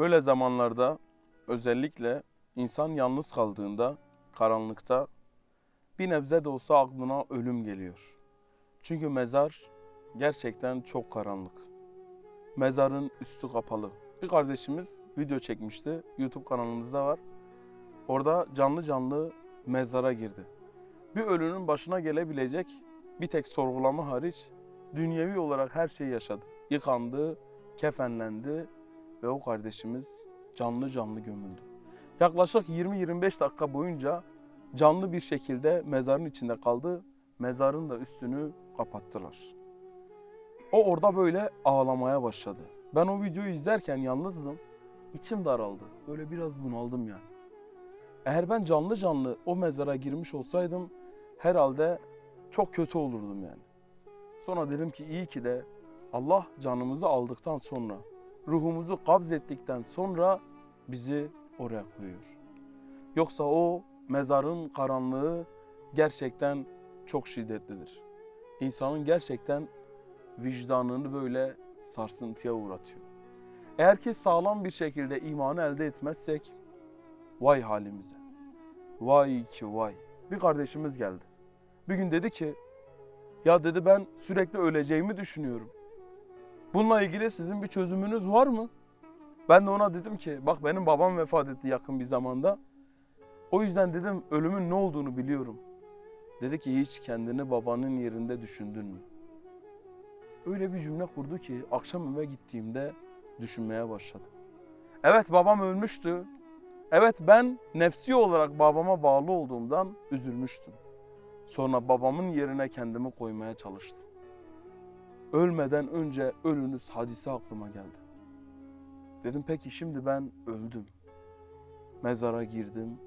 Böyle zamanlarda özellikle insan yalnız kaldığında, karanlıkta bir nebze de olsa aklına ölüm geliyor. Çünkü mezar gerçekten çok karanlık. Mezarın üstü kapalı. Bir kardeşimiz video çekmişti. YouTube kanalımızda var. Orada canlı canlı mezara girdi. Bir ölünün başına gelebilecek bir tek sorgulama hariç dünyevi olarak her şeyi yaşadı. Yıkandı, kefenlendi ve o kardeşimiz canlı canlı gömüldü. Yaklaşık 20-25 dakika boyunca canlı bir şekilde mezarın içinde kaldı. Mezarın da üstünü kapattılar. O orada böyle ağlamaya başladı. Ben o videoyu izlerken yalnızdım. İçim daraldı. Böyle biraz bunaldım yani. Eğer ben canlı canlı o mezara girmiş olsaydım herhalde çok kötü olurdum yani. Sonra dedim ki iyi ki de Allah canımızı aldıktan sonra, ruhumuzu kabz ettikten sonra bizi oraya koyuyor. Yoksa o mezarın karanlığı gerçekten çok şiddetlidir. İnsanın gerçekten vicdanını böyle sarsıntıya uğratıyor. Eğer ki sağlam bir şekilde imanı elde etmezsek vay halimize. Vay ki vay. Bir kardeşimiz geldi. Bir gün dedi ki ya dedi ben sürekli öleceğimi düşünüyorum. Bununla ilgili sizin bir çözümünüz var mı? Ben de ona dedim ki bak benim babam vefat etti yakın bir zamanda. O yüzden dedim ölümün ne olduğunu biliyorum. Dedi ki hiç kendini babanın yerinde düşündün mü? Öyle bir cümle kurdu ki akşam eve gittiğimde düşünmeye başladım. Evet babam ölmüştü. Evet ben nefsi olarak babama bağlı olduğumdan üzülmüştüm. Sonra babamın yerine kendimi koymaya çalıştım. Ölmeden önce ölünüz hadisi aklıma geldi. Dedim peki şimdi ben öldüm. Mezara girdim.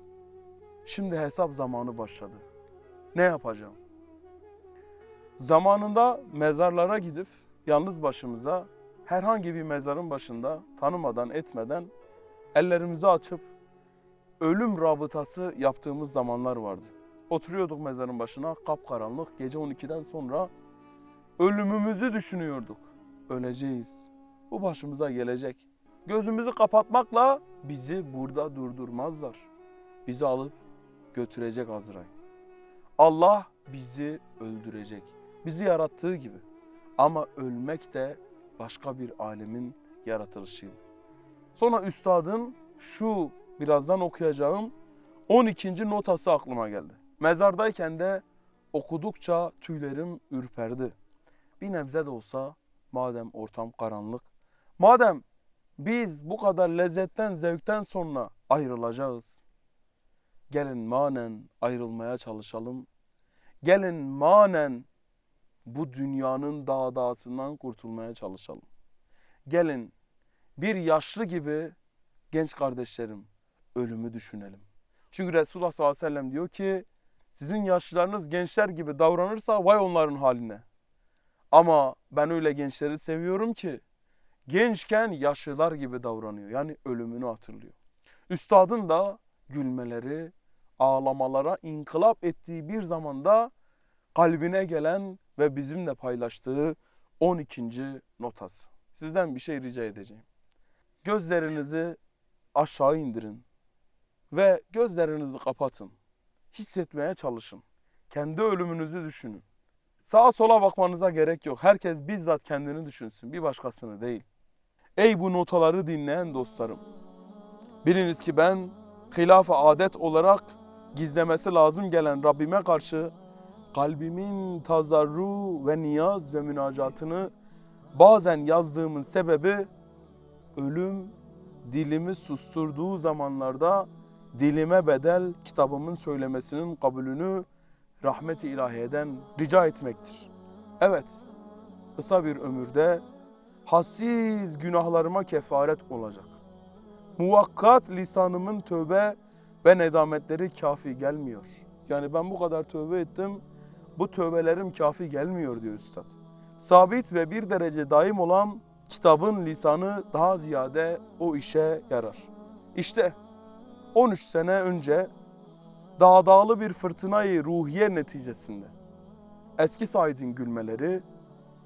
Şimdi hesap zamanı başladı. Ne yapacağım? Zamanında mezarlara gidip yalnız başımıza herhangi bir mezarın başında tanımadan etmeden ellerimizi açıp ölüm rabıtası yaptığımız zamanlar vardı. Oturuyorduk mezarın başına kapkaranlık gece 12'den sonra ölümümüzü düşünüyorduk. Öleceğiz. Bu başımıza gelecek. Gözümüzü kapatmakla bizi burada durdurmazlar. Bizi alıp götürecek Azrail. Allah bizi öldürecek. Bizi yarattığı gibi. Ama ölmek de başka bir alemin yaratılışıydı. Sonra üstadın şu birazdan okuyacağım 12. notası aklıma geldi. Mezardayken de okudukça tüylerim ürperdi. Bir nebze de olsa madem ortam karanlık, madem biz bu kadar lezzetten, zevkten sonra ayrılacağız. Gelin manen ayrılmaya çalışalım. Gelin manen bu dünyanın dağdağısından kurtulmaya çalışalım. Gelin bir yaşlı gibi genç kardeşlerim ölümü düşünelim. Çünkü Resulullah sallallahu aleyhi ve sellem diyor ki sizin yaşlılarınız gençler gibi davranırsa vay onların haline. Ama ben öyle gençleri seviyorum ki gençken yaşlılar gibi davranıyor. Yani ölümünü hatırlıyor. Üstadın da gülmeleri, ağlamalara inkılap ettiği bir zamanda kalbine gelen ve bizimle paylaştığı 12. notası. Sizden bir şey rica edeceğim. Gözlerinizi aşağı indirin ve gözlerinizi kapatın. Hissetmeye çalışın. Kendi ölümünüzü düşünün. Sağa sola bakmanıza gerek yok. Herkes bizzat kendini düşünsün, bir başkasını değil. Ey bu notaları dinleyen dostlarım. Biliniz ki ben hilaf adet olarak gizlemesi lazım gelen Rabbime karşı kalbimin tazarru ve niyaz ve münacatını bazen yazdığımın sebebi ölüm dilimi susturduğu zamanlarda dilime bedel kitabımın söylemesinin kabulünü rahmet-i ilahiyeden rica etmektir. Evet, kısa bir ömürde hassiz günahlarıma kefaret olacak. Muvakkat lisanımın tövbe ve nedametleri kafi gelmiyor. Yani ben bu kadar tövbe ettim, bu tövbelerim kafi gelmiyor diyor Üstad. Sabit ve bir derece daim olan kitabın lisanı daha ziyade o işe yarar. İşte 13 sene önce dağdağlı bir fırtınayı ruhiye neticesinde eski Said'in gülmeleri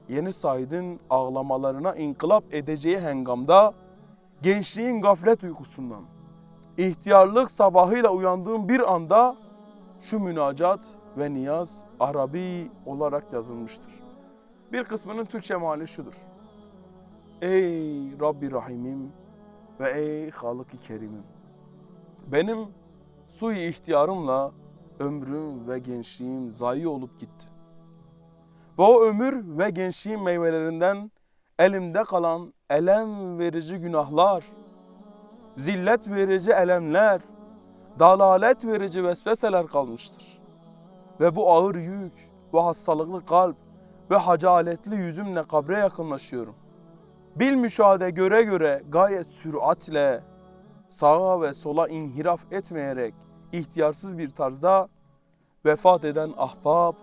yeni Said'in ağlamalarına inkılap edeceği hengamda gençliğin gaflet uykusundan, ihtiyarlık sabahıyla uyandığım bir anda şu münacat ve niyaz Arabi olarak yazılmıştır. Bir kısmının Türkçe meali şudur. Ey Rabbi Rahimim ve ey Halık-ı Kerimim. Benim suyu ihtiyarımla ömrüm ve gençliğim zayi olup gitti. Ve o ömür ve gençliğin meyvelerinden elimde kalan elem verici günahlar, zillet verici elemler, dalalet verici vesveseler kalmıştır. Ve bu ağır yük ve hastalıklı kalp ve hacaletli yüzümle kabre yakınlaşıyorum. Bil müşahede göre göre gayet süratle sağa ve sola inhiraf etmeyerek ihtiyarsız bir tarzda vefat eden ahbap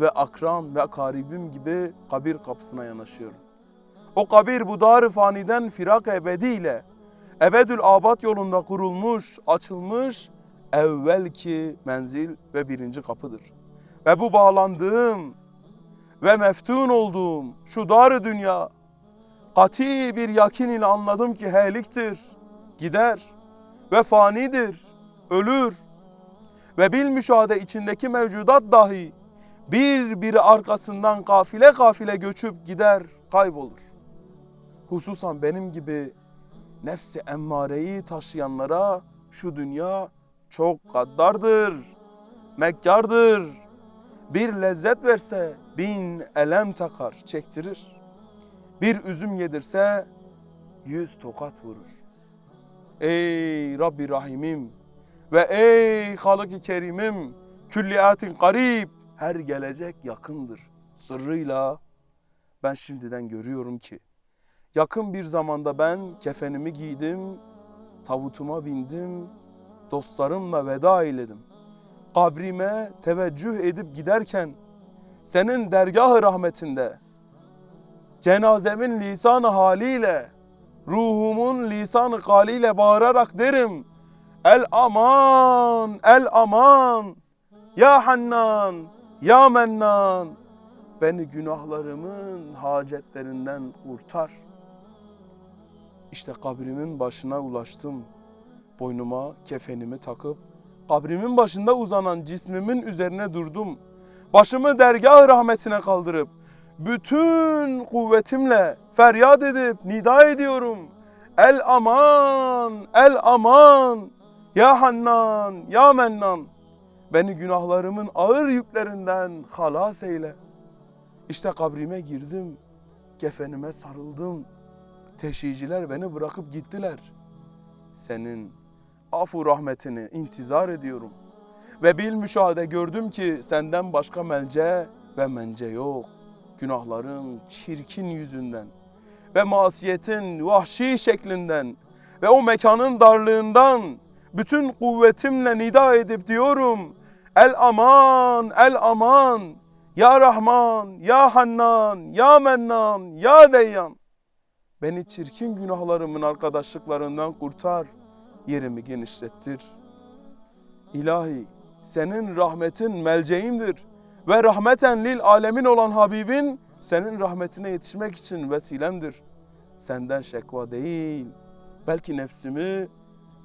ve akran ve karibim gibi kabir kapısına yanaşıyorum. O kabir bu dar faniden firak ebediyle ebedül abat yolunda kurulmuş, açılmış evvelki menzil ve birinci kapıdır. Ve bu bağlandığım ve meftun olduğum şu dar dünya kati bir yakin ile anladım ki heliktir, gider ve fanidir, ölür ve bil müşahede içindeki mevcudat dahi bir biri arkasından kafile kafile göçüp gider, kaybolur. Hususan benim gibi nefsi emmareyi taşıyanlara şu dünya çok gaddardır, mekkardır. Bir lezzet verse bin elem takar, çektirir. Bir üzüm yedirse yüz tokat vurur. Ey Rabbi Rahimim ve ey Halık-ı Kerimim külliyatin garip her gelecek yakındır. Sırrıyla ben şimdiden görüyorum ki yakın bir zamanda ben kefenimi giydim, tavutuma bindim, dostlarımla veda eyledim. Kabrime teveccüh edip giderken senin dergah-ı rahmetinde cenazemin lisan haliyle ruhumun lisan kaliyle bağırarak derim El aman, el aman, ya Hannan, ya Mennan, beni günahlarımın hacetlerinden kurtar. İşte kabrimin başına ulaştım. Boynuma kefenimi takıp kabrimin başında uzanan cismimin üzerine durdum. Başımı dergah rahmetine kaldırıp bütün kuvvetimle feryat edip nida ediyorum. El aman, el aman, ya Hannan, ya Mennan. Beni günahlarımın ağır yüklerinden halas eyle. İşte kabrime girdim, kefenime sarıldım. Teşhiciler beni bırakıp gittiler. Senin afu rahmetini intizar ediyorum. Ve bil müşahede gördüm ki senden başka melce ve mence yok. Günahların çirkin yüzünden ve masiyetin vahşi şeklinden ve o mekanın darlığından bütün kuvvetimle nida edip diyorum. El aman, el aman, ya Rahman, ya Hannan, ya Mennan, ya Deyyan. Beni çirkin günahlarımın arkadaşlıklarından kurtar, yerimi genişlettir. İlahi, senin rahmetin melceğimdir ve rahmeten lil alemin olan Habibin senin rahmetine yetişmek için vesilemdir. Senden şekva değil, belki nefsimi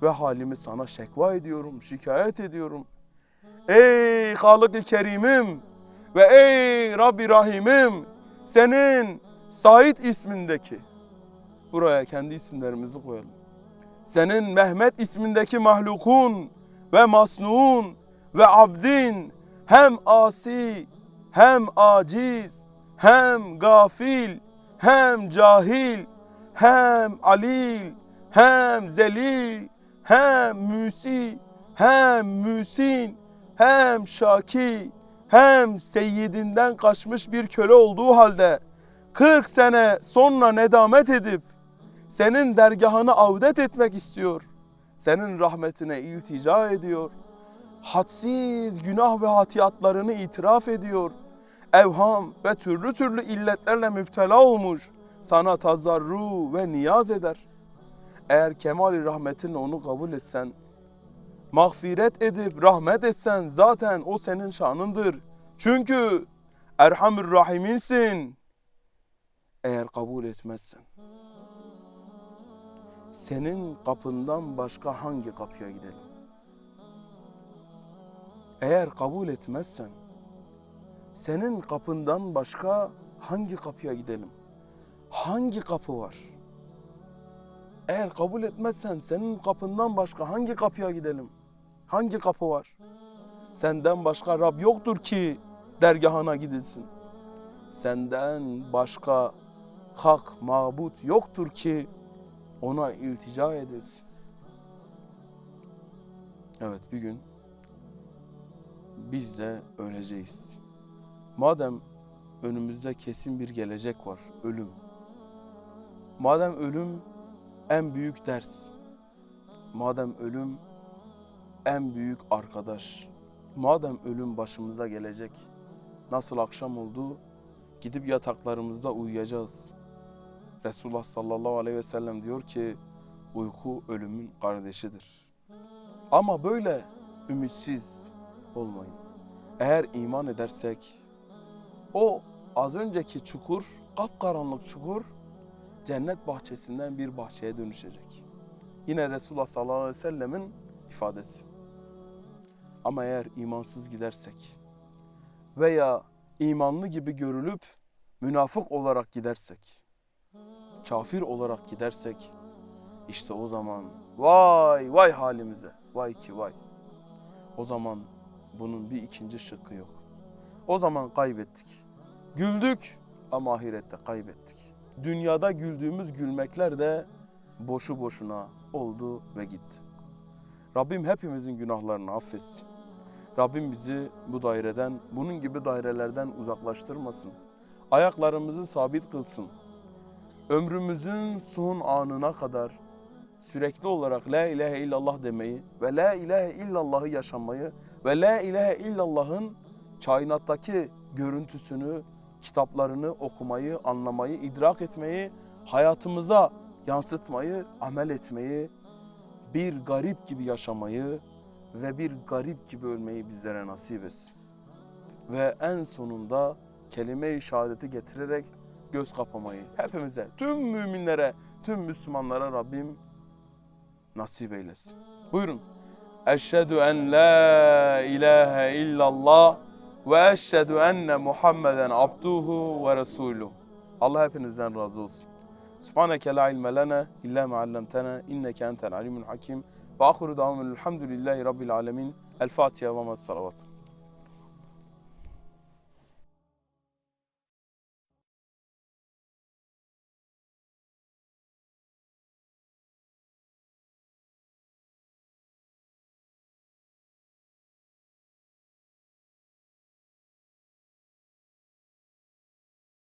ve halimi sana şekva ediyorum, şikayet ediyorum. Ey Halık-ı Kerim'im ve ey Rabbi Rahim'im senin Said ismindeki buraya kendi isimlerimizi koyalım. Senin Mehmet ismindeki mahlukun ve masnuun ve abdin hem asi hem aciz hem gafil hem cahil hem alil hem zelil hem müsi hem müsin hem şaki hem seyyidinden kaçmış bir köle olduğu halde 40 sene sonra nedamet edip senin dergahını avdet etmek istiyor. Senin rahmetine iltica ediyor. Hadsiz günah ve hatiyatlarını itiraf ediyor. Evham ve türlü türlü illetlerle müptela olmuş. Sana tazarru ve niyaz eder. Eğer kemali rahmetinle onu kabul etsen, mağfiret edip rahmet etsen zaten o senin şanındır. Çünkü Erhamür Rahim'insin. Eğer kabul etmezsen senin kapından başka hangi kapıya gidelim? Eğer kabul etmezsen senin kapından başka hangi kapıya gidelim? Hangi kapı var? Eğer kabul etmezsen senin kapından başka hangi kapıya gidelim? Hangi kapı var? Senden başka Rab yoktur ki dergahına gidilsin. Senden başka hak, mabut yoktur ki ona iltica edilsin. Evet bir gün biz de öleceğiz. Madem önümüzde kesin bir gelecek var, ölüm. Madem ölüm en büyük ders, madem ölüm en büyük arkadaş, madem ölüm başımıza gelecek, nasıl akşam oldu, gidip yataklarımızda uyuyacağız. Resulullah sallallahu aleyhi ve sellem diyor ki, uyku ölümün kardeşidir. Ama böyle ümitsiz olmayın. Eğer iman edersek, o az önceki çukur, kapkaranlık çukur, cennet bahçesinden bir bahçeye dönüşecek. Yine Resulullah sallallahu aleyhi ve sellemin ifadesi. Ama eğer imansız gidersek veya imanlı gibi görülüp münafık olarak gidersek, kafir olarak gidersek işte o zaman vay vay halimize, vay ki vay. O zaman bunun bir ikinci şıkkı yok. O zaman kaybettik. Güldük ama ahirette kaybettik. Dünyada güldüğümüz gülmekler de boşu boşuna oldu ve gitti. Rabbim hepimizin günahlarını affetsin. Rabbim bizi bu daireden, bunun gibi dairelerden uzaklaştırmasın. Ayaklarımızı sabit kılsın. Ömrümüzün son anına kadar sürekli olarak La ilahe illallah demeyi ve La ilahe illallah'ı yaşamayı ve La ilahe illallah'ın kainattaki görüntüsünü, kitaplarını okumayı, anlamayı, idrak etmeyi, hayatımıza yansıtmayı, amel etmeyi, bir garip gibi yaşamayı ve bir garip gibi ölmeyi bizlere nasip etsin. Ve en sonunda kelime-i şehadeti getirerek göz kapamayı hepimize, tüm müminlere, tüm Müslümanlara Rabbim nasip eylesin. Buyurun. أشهد أن لا إله إلا الله وأشهد أن محمدا عبده ورسوله. الله hepinizden razı olsun. سبحانك لا علم لنا إلا ما علمتنا إنك أنت العليم الحكيم. وآخر دعوانا الحمد لله رب العالمين. الفاتحة ومن الصلوات.